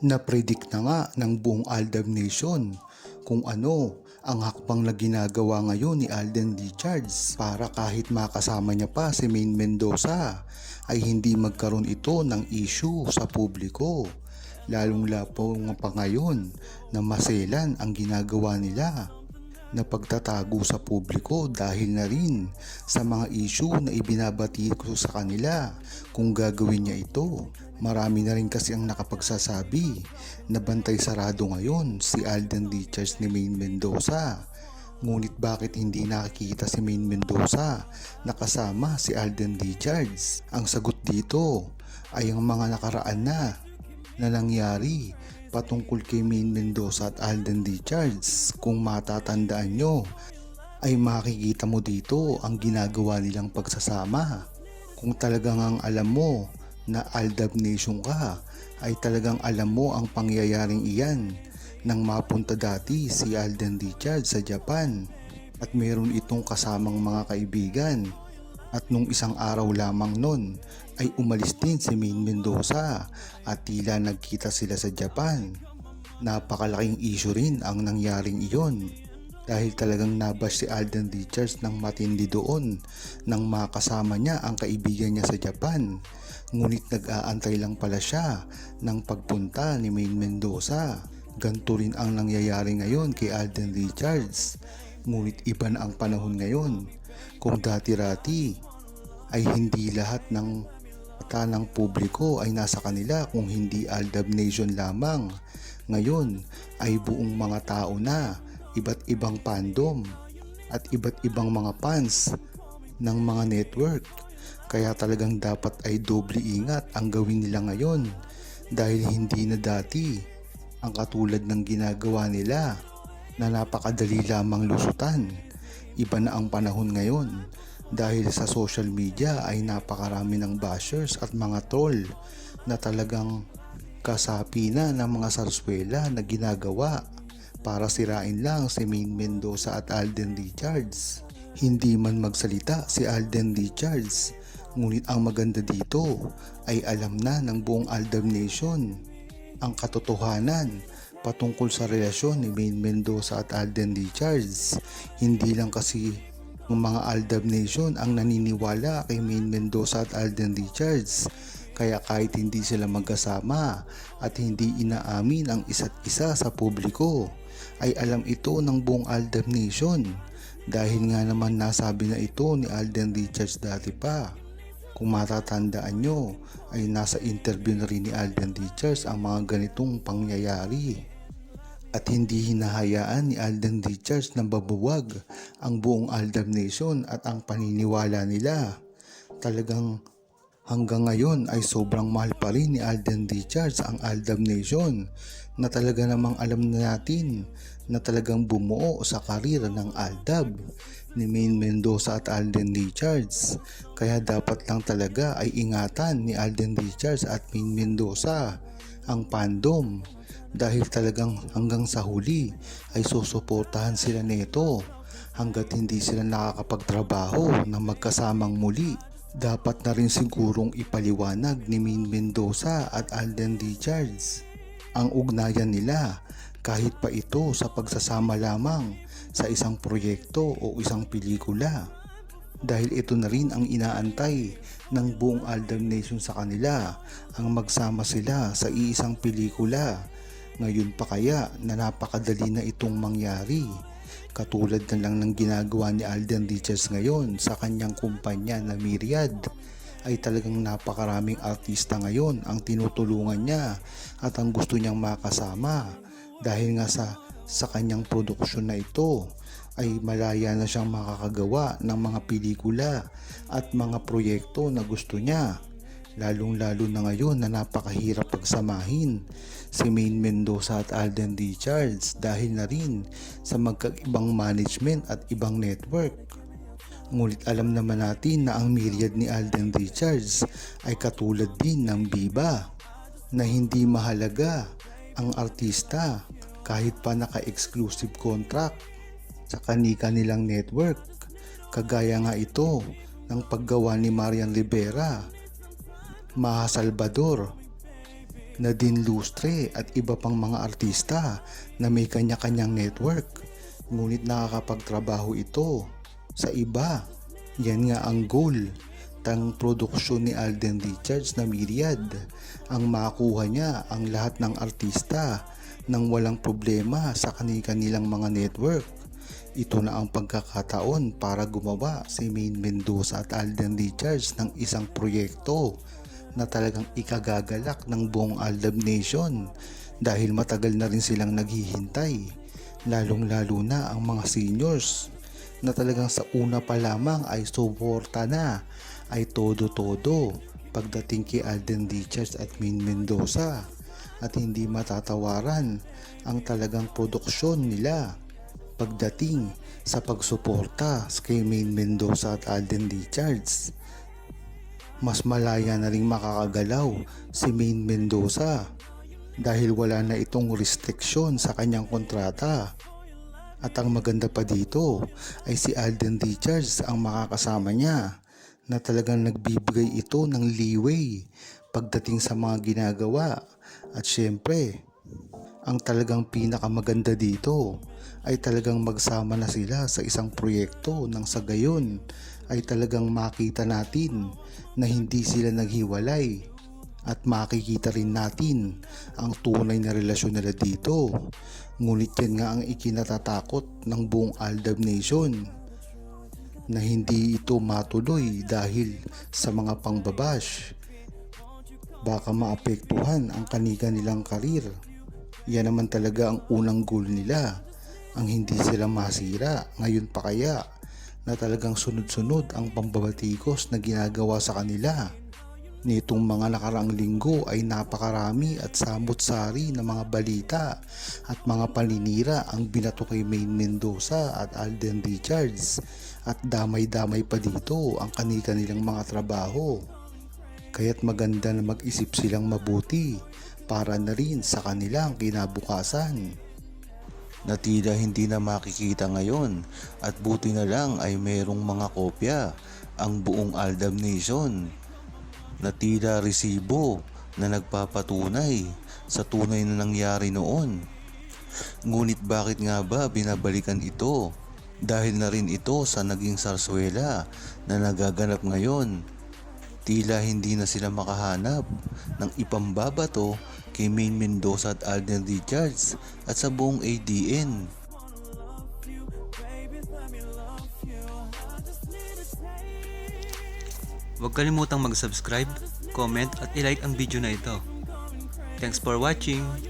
Napredict na nga ng buong Aldab Nation kung ano ang hakbang na ginagawa ngayon ni Alden Richards para kahit makasama niya pa si Main Mendoza ay hindi magkaroon ito ng issue sa publiko. Lalong lapo nga pa ngayon na maselan ang ginagawa nila na pagtatago sa publiko dahil na rin sa mga issue na ibinabati ko sa kanila kung gagawin niya ito. Marami na rin kasi ang nakapagsasabi na bantay sarado ngayon si Alden Richards ni Main Mendoza. Ngunit bakit hindi nakikita si Main Mendoza na kasama si Alden Richards? Ang sagot dito ay ang mga nakaraan na na nangyari patungkol kay Main Mendoza at Alden Richards. Kung matatandaan nyo, ay makikita mo dito ang ginagawa nilang pagsasama. Kung talagang ang alam mo na Aldab Nation ka, ay talagang alam mo ang pangyayaring iyan nang mapunta dati si Alden Richards sa Japan. At meron itong kasamang mga kaibigan. At nung isang araw lamang nun ay umalis din si Main Mendoza at tila nagkita sila sa Japan. Napakalaking issue rin ang nangyaring iyon dahil talagang nabash si Alden Richards ng matindi doon nang makasama niya ang kaibigan niya sa Japan. Ngunit nag-aantay lang pala siya ng pagpunta ni Main Mendoza. Ganto rin ang nangyayari ngayon kay Alden Richards. Ngunit iba ang panahon ngayon. Kung dati-rati ay hindi lahat ng mata ng publiko ay nasa kanila kung hindi Aldab Nation lamang. Ngayon ay buong mga tao na, iba't ibang fandom at iba't ibang mga fans ng mga network. Kaya talagang dapat ay doble ingat ang gawin nila ngayon dahil hindi na dati ang katulad ng ginagawa nila na napakadali lamang lusutan. Iba na ang panahon ngayon dahil sa social media ay napakarami ng bashers at mga troll na talagang kasapi na ng mga sarswela na ginagawa para sirain lang si Main Mendoza at Alden Richards. Hindi man magsalita si Alden Richards, ngunit ang maganda dito ay alam na ng buong Aldab Nation ang katotohanan patungkol sa relasyon ni Main Mendoza at Alden Richards. Hindi lang kasi ng mga Aldab Nation ang naniniwala kay Main Mendoza at Alden Richards. Kaya kahit hindi sila magkasama at hindi inaamin ang isa't isa sa publiko, ay alam ito ng buong Aldab Nation. Dahil nga naman nasabi na ito ni Alden Richards dati pa. Kung matatandaan nyo, ay nasa interview na rin ni Alden Richards ang mga ganitong pangyayari at hindi hinahayaan ni Alden Richards na babuwag ang buong Aldab Nation at ang paniniwala nila. Talagang hanggang ngayon ay sobrang mahal pa rin ni Alden Richards ang Aldab Nation na talaga namang alam na natin na talagang bumuo sa karir ng Aldab ni Main Mendoza at Alden Richards. Kaya dapat lang talaga ay ingatan ni Alden Richards at Main Mendoza ang fandom dahil talagang hanggang sa huli ay susuportahan sila nito hanggat hindi sila nakakapagtrabaho na magkasamang muli. Dapat na rin sigurong ipaliwanag ni Min Mendoza at Alden Richards ang ugnayan nila kahit pa ito sa pagsasama lamang sa isang proyekto o isang pelikula dahil ito na rin ang inaantay ng buong Aldam Nation sa kanila ang magsama sila sa iisang pelikula. Ngayon pa kaya na napakadali na itong mangyari. Katulad na lang ng ginagawa ni Alden Richards ngayon sa kanyang kumpanya na Myriad ay talagang napakaraming artista ngayon ang tinutulungan niya at ang gusto niyang makasama dahil nga sa sa kanyang produksyon na ito ay malaya na siyang makakagawa ng mga pelikula at mga proyekto na gusto niya. Lalong lalo na ngayon na napakahirap pagsamahin si Main Mendoza at Alden Richards dahil na rin sa magkaibang management at ibang network. Ngunit alam naman natin na ang myriad ni Alden Richards ay katulad din ng Biba na hindi mahalaga ang artista kahit pa naka-exclusive contract sa kanika nilang network. Kagaya nga ito ng paggawa ni Marian Rivera, Maha Salvador, Nadine Lustre at iba pang mga artista na may kanya-kanyang network. Ngunit nakakapagtrabaho ito sa iba. Yan nga ang goal tang produksyon ni Alden Richards na Myriad. Ang makuha niya ang lahat ng artista nang walang problema sa kanilang mga network. Ito na ang pagkakataon para gumawa si Main Mendoza at Alden Richards ng isang proyekto na talagang ikagagalak ng buong Aldab Nation dahil matagal na rin silang naghihintay. Lalong lalo na ang mga seniors na talagang sa una pa lamang ay suporta na ay todo-todo pagdating kay Alden Richards at Min Mendoza. At hindi matatawaran ang talagang produksyon nila pagdating sa pagsuporta kay Main Mendoza at Alden Richards mas malaya na ring makakagalaw si Main Mendoza dahil wala na itong restriksyon sa kanyang kontrata. At ang maganda pa dito ay si Alden Richards ang makakasama niya na talagang nagbibigay ito ng leeway pagdating sa mga ginagawa. At syempre, ang talagang pinakamaganda dito ay talagang magsama na sila sa isang proyekto nang sa gayon ay talagang makita natin na hindi sila naghiwalay at makikita rin natin ang tunay na relasyon nila dito. Ngunit yan nga ang ikinatatakot ng buong Aldab Nation na hindi ito matuloy dahil sa mga pangbabash. Baka maapektuhan ang kanika nilang karir. Yan naman talaga ang unang goal nila, ang hindi sila masira. Ngayon pa kaya na talagang sunod-sunod ang pambabatikos na ginagawa sa kanila. Nitong mga nakaraang linggo ay napakarami at samot-sari na mga balita at mga paninira ang binato kay Main Mendoza at Alden Richards at damay-damay pa dito ang kani-kanilang mga trabaho. Kaya't maganda na mag-isip silang mabuti para na rin sa kanilang kinabukasan na tila hindi na makikita ngayon at buti na lang ay mayroong mga kopya ang buong Aldab Nation na tila resibo na nagpapatunay sa tunay na nangyari noon. Ngunit bakit nga ba binabalikan ito? Dahil na rin ito sa naging sarswela na nagaganap ngayon. Tila hindi na sila makahanap ng ipambabato kay Main Mendoza at Alden Richards at sa buong ADN. Huwag kalimutang mag-subscribe, comment at ilike ang video na ito. Thanks for watching!